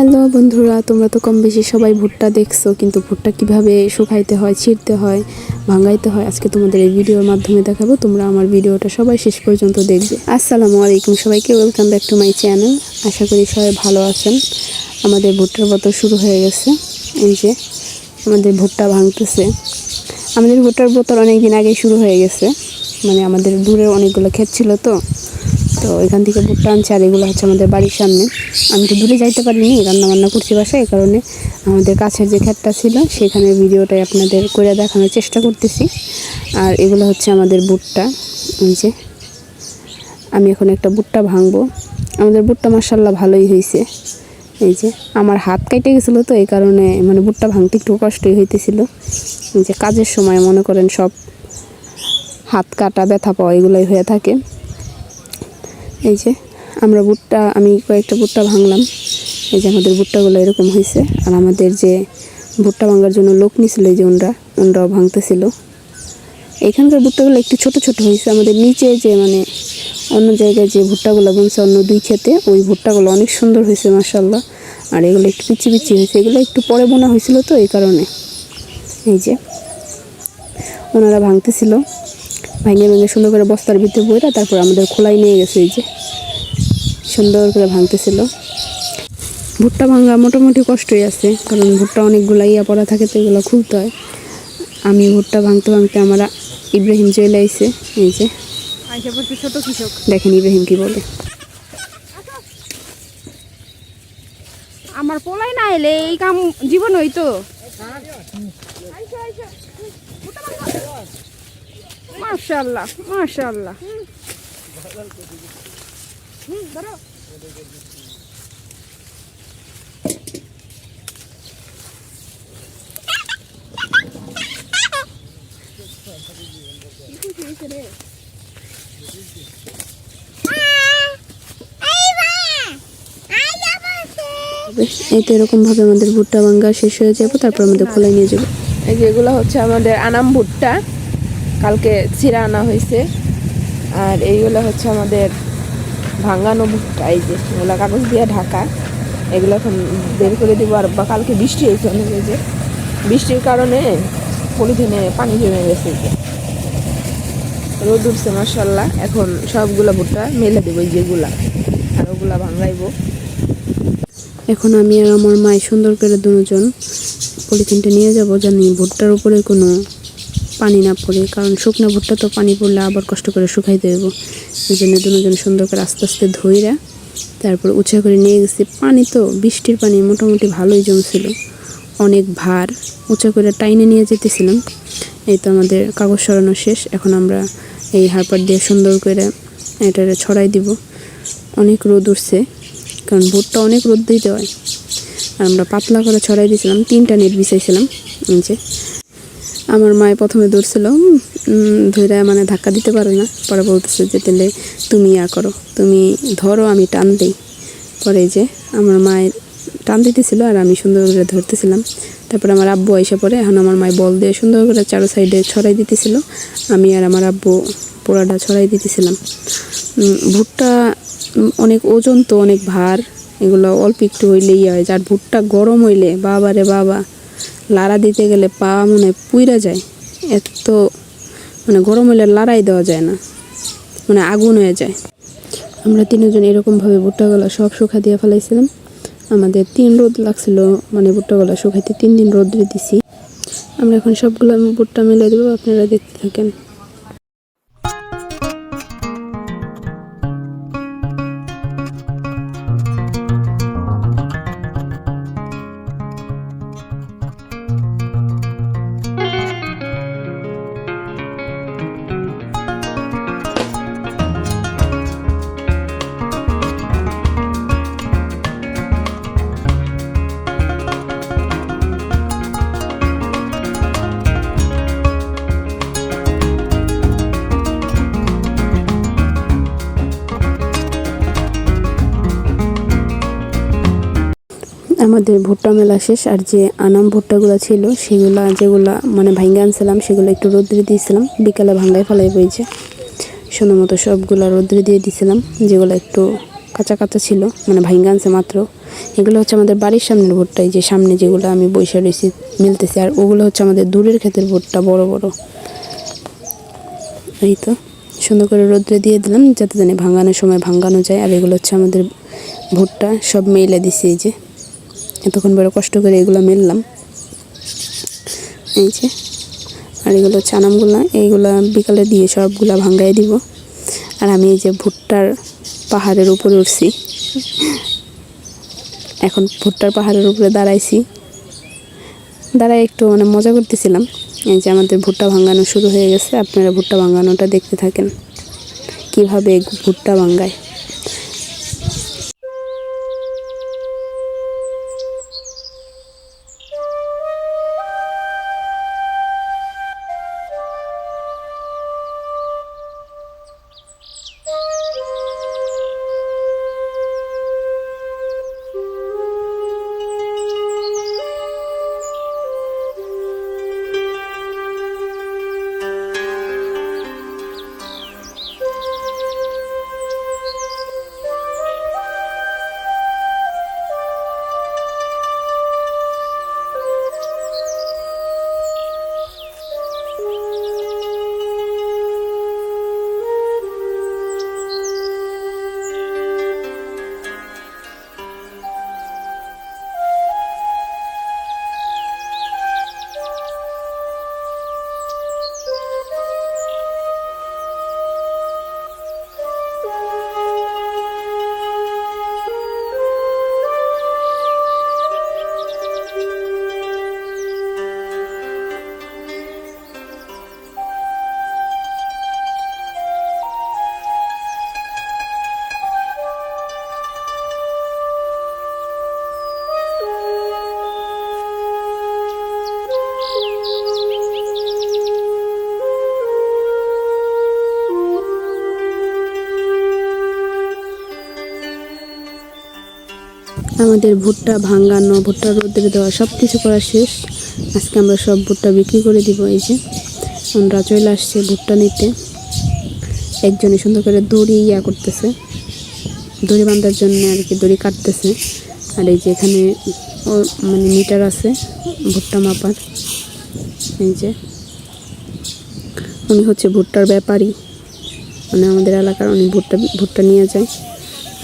Hello বন্ধুরা, তোমরা তো কম বেশি সবাই ভুট্টা দেখছ, কিন্তু ভুট্টা কীভাবে শুকাইতে হয়, ছিঁড়তে হয়, ভাঙাইতে হয়, আজকে তোমাদের এই ভিডিওর মাধ্যমে দেখাবো। তোমরা আমার ভিডিওটা সবাই শেষ পর্যন্ত দেখবে। আসসালামু আলাইকুম সবাইকে welcome back to my channel আশা করি সবাই ভালো আছেন। আমাদের ভুট্টার বতর শুরু হয়ে গেছে। এই যে, আমাদের ভুট্টা ভাঙতেছে। আমাদের ভুট্টার বোতল অনেক দিন আগেই শুরু হয়ে গেছে। মানে আমাদের দূরে অনেকগুলো ক্ষেত ছিল তো। তো এখান থেকে ভুট্টা আনছে আর এগুলো হচ্ছে আমাদের বাড়ির সামনে। আমি তো দূরে যাইতে পারিনি রান্না বান্না করছি বাসায়, এই কারণে আমাদের কাছের যে ক্ষেতটা ছিল, সেখানে ভিডিওটাই আপনাদের করে দেখানোর চেষ্টা করতেছি। আর এগুলো হচ্ছে আমাদের ভুট্টা, এই যে। আমি এখন একটা ভুট্টা ভাঙবো। আমাদের ভুট্টা মার্শাল্লাহ ভালোই হয়েছে এই যে, আমার হাত কেটে গেছিল তো, এই কারণে মানে ভুট্টা ভাঙতে একটু কষ্টই হইতেছিল। এই যে, কাজের সময় মনে করেন সব হাত কাটা, ব্যথা পাওয়া, এগুলোই হয়ে থাকে। এই যে, আমরা ভুট্টা, আমি কয়েকটা ভুট্টা ভাঙলাম। এই যে আমাদের ভুট্টাগুলো এরকম হয়েছে। আর আমাদের যে ভুট্টা ভাঙার জন্য লোক নিছিল, এই যে ওনরা, ওনরাও ভাঙতেছিল। এখানকার ভুট্টাগুলো একটু ছোট ছোট হয়েছে। আমাদের নিচে যে মানে অন্য জায়গায় যে ভুট্টাগুলো বুনছে অন্য দুই খেতে ওই ভুট্টাগুলো অনেক সুন্দর হয়েছে মাসাল্লাহ আর এগুলো একটু পিচি পিচি হয়েছে। এগুলো একটু পরে বোনা হয়েছিল তো, এই কারণে। এই যে, ওনারা ভাঙতেছিল। ভেঙে ভেঙে সুন্দর করে বস্তার ভিতরে বইরা তারপর আমাদের খোলাই নিয়ে গেছে, এই যে। সুন্দর করে ভাঙতেছিল। ভুট্টা ভাঙা মোটামুটি কষ্টই আছে কারণ ভুট্টা অনেকগুলো ইয়া পড়া থাকে তো এগুলো খুলতে হয়। আমি ভুট্টা ভাঙতে ভাঙতে আমার ইব্রাহিম চলে আইসে এই যে। ছোট কৃষক। দেখেন ইব্রাহিম কি বলে। আমার পোলাই না এলে এই কাম জীবন হইতো। এই তো এরকম ভাবে আমাদের ভুট্টা ভাঙ্গা শেষ হয়ে যাব তারপর আমাদের খোলাই নিয়ে যাব। এই যে এগুলো হচ্ছে আমাদের আনাম ভুট্টা কালকে ছিঁড়া আনা হয়েছে। আর এইগুলো হচ্ছে আমাদের ভাঙানো ভুট্টা এই যে এগুলো কাগজ দিয়ে ঢাকা, এগুলো এখন বের করে দিব। আর বা কালকে বৃষ্টি হয়েছে অনেক যে বৃষ্টির কারণে পলিথিনে পানি জমে গেছে যে। রোদ উঠছে মার্শাল্লাহ এখন সবগুলা ভুট্টা মেলে দেবো যেগুলা, আর ওগুলা ভাঙাইবো। এখন আমি আর আমার মাই সুন্দর করে দুজন পলিথিনটা নিয়ে যাব জানি ভুট্টার উপরে কোনো পানি না পড়ে, কারণ শুকনো ভুট্টা তো পানি পড়লে আবার কষ্ট করে শুকাইতে দেব। এই জন্য দুজন সুন্দর করে আস্তে আস্তে ধইরা তারপর উঁচা করে নিয়ে গেছি। পানি তো, বৃষ্টির পানি মোটামুটি ভালোই জমছিল। অনেক ভার, উঁচা করে টাইনে নিয়ে যেতেছিলাম। এই তো আমাদের কাগজ সরানো শেষ। এখন আমরা এই হারপার দিয়ে সুন্দর করে এটা ছড়াই দিব। অনেক রোদ উঠছে, কারণ ভুট্টা অনেক রোদ দিতে হয়। আর আমরা পাতলা করে ছড়াই দিয়েছিলাম তিনটা নেট বিছাইছিলাম যে আমার মায়ে প্রথমে ধরছিল ধরে মানে ধাক্কা দিতে পারে না। পরে বলতেছে যে তাহলে তুমি ইয়া করো, তুমি ধরো, আমি টান দিই। পরে যে আমার মায়ের টান দিতেছিল আর আমি সুন্দর করে ধরতেছিলাম। তারপরে আমার আব্বু এসে পরে, এখন আমার মায় বল দিয়ে সুন্দর করে চারো সাইডে ছড়াই দিতেছিল। আমি আর আমার আব্বু পোড়াটা ছড়াই দিতেছিলাম। ভুট্টা অনেক ওজন তো, অনেক ভার, এগুলো অল্প একটু হইলেই হয়। যার ভুট্টা গরম হইলে, বাবা রে বাবা। লাড়া দিতে গেলে পা মানে পুইরা যায়। এত মানে গরম হলে লাড়াই দেওয়া যায় না। মানে আগুন হয়ে যায়। আমরা তিনজন এরকমভাবে ভুট্টাগুলো সব শুকা দিয়ে ফেলাইছিলাম। আমাদের তিন রোদ লাগছিল মানে ভুট্টাগুলো শুকাইতে তিন দিন রোদ্রে দিছি। আমরা এখন সবগুলো ভুট্টা মিলে দেবো, আপনারা দেখতে থাকেন। আমাদের ভুট্টা মেলা শেষ আর যে আনাম ভুট্টাগুলো ছিল সেগুলো যেগুলো মানে ভাঙ্গে আনছিলাম, সেগুলো একটু রোদ্রে দিয়েছিলাম। বিকালে ভাঙ্গায় ফেলাই বইছে। সুন্দর মতো সবগুলো রোদ্রে দিয়ে দিয়েছিলাম যেগুলো একটু কাঁচা কাঁচা ছিল মানে ভাইঙ্গা আনছে মাত্র। এগুলো হচ্ছে আমাদের বাড়ির সামনের ভুট্টা, এই যে সামনে যেগুলো আমি বৈশা রয়েছি মিলতেছি। আর ওগুলো হচ্ছে আমাদের দূরের ক্ষেতের ভুট্টা, বড় বড়। এই তো, সুন্দর করে রোদ্রে দিয়ে দিলাম, যাতে জানি ভাঙানোর সময় ভাঙানো যায়। আর এগুলো হচ্ছে আমাদের ভুট্টা, সব মেলে দিছি এই যে। এতক্ষণ বড় কষ্ট করে এগুলো মেললাম। এই যে, আর এগুলো হচ্ছে আনামগুলা, এইগুলা বিকালে দিয়ে সবগুলা ভাঙ্গাই দিব। আর আমি এই যে ভুট্টার পাহাড়ের উপরে উঠছি। এখন ভুট্টার পাহাড়ের উপরে দাঁড়াইছি। দাঁড়াই একটু মানে মজা করতেছিলাম। এই যে আমাদের ভুট্টা ভাঙানো শুরু হয়ে গেছে, আপনারা ভুট্টা ভাঙানোটা দেখতে থাকেন। কীভাবে ভুট্টা ভাঙ্গায়। আমাদের ভুট্টা ভাঙানো, ভুট্টা রোদ্রে দেওয়া সব কিছু করা শেষ। আজকে আমরা সব ভুট্টা বিক্রি করে দিব, এই যে। আমরা চলে আসছে ভুট্টা নিতে। একজনে সুন্দর করে দড়ি ইয়া করতেছে। দড়ি বাঁধার জন্য আর কি দড়ি কাটতেছে। আর এই যে এখানে ও মানে মিটার আছে, ভুট্টা মাপার। এই যে। উনি হচ্ছে ভুট্টার ব্যাপারী। মানে আমাদের এলাকার উনি ভুট্টা ভুট্টা নিয়ে যায়।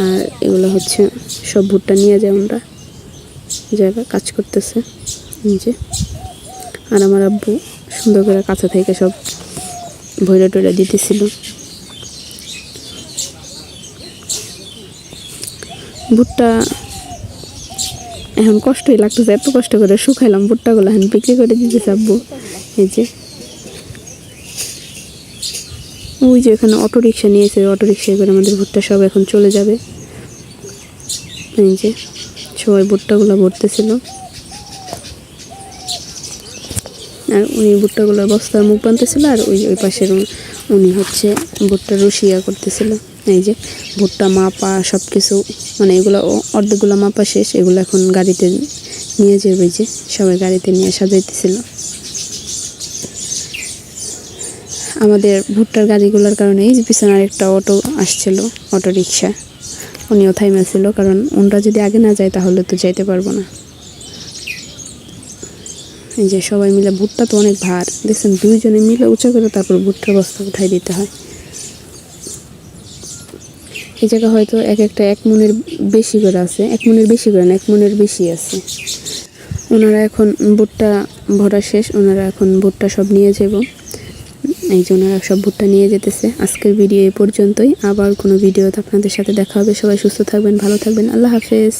আর এগুলো হচ্ছে সব ভুট্টা নিয়ে যায় আমরা। জায়গা কাজ করতেছে নিজে আর আমার আব্বু সুন্দর করে কাছে থেকে সব ভৈরা টৈরা দিতেছিল। ভুট্টা এখন কষ্টই লাগতেছে, এত কষ্ট করে শুকাইলাম, ভুট্টাগুলো এখন বিক্রি করে দিতেছে আব্বু। এই যে। ওই যে এখানে অটো রিক্সা নিয়েছে অটো রিক্সায় করে আমাদের ভুট্টা সব এখন চলে যাবে। এই যে সবাই ভুট্টাগুলো ভরতেছিল। আর উনি ভুট্টাগুলো বস্তার মুখ বানতেছিল আর ওই ওই পাশের উনি- হচ্ছে ভুট্টা রসিয়া করতেছিল। এই যে ভুট্টা মাপা সব কিছু মানে এগুলো অর্ধেকগুলো মাপা শেষ, এগুলো এখন গাড়িতে নিয়ে যাবে যে সবাই গাড়িতে নিয়ে সাজাইতেছিল। আমাদের ভুট্টার গাড়িগুলোর কারণেই পিছনে আরেকটা অটো আসছিল, অটো রিক্সা। উনিও থাইমেছিল কারণ ওনরা যদি আগে না যায় তাহলে তো যাইতে পারব না। এই যে সবাই মিলে, ভুট্টা তো অনেক ভার, দেখছেন দুইজনে মিলে উঁচা করে তারপর ভুট্টার বস্তা উঠাই দিতে হয়। এই জায়গা হয়তো এক একটা এক মনের বেশি করে আছে, এক মনের বেশি করে না, এক মনের বেশি আছে। ওনারা এখন ভুট্টা ভরা শেষ, ওনারা এখন ভুট্টা সব নিয়ে যাব এই যে সব ভুট্টা নিয়ে যেতেছে। আজকের ভিডিও এ পর্যন্তই। আবার কোনো ভিডিওতে আপনাদের সাথে দেখা হবে। সবাই সুস্থ থাকবেন, ভালো থাকবেন। আল্লাহ হাফেজ।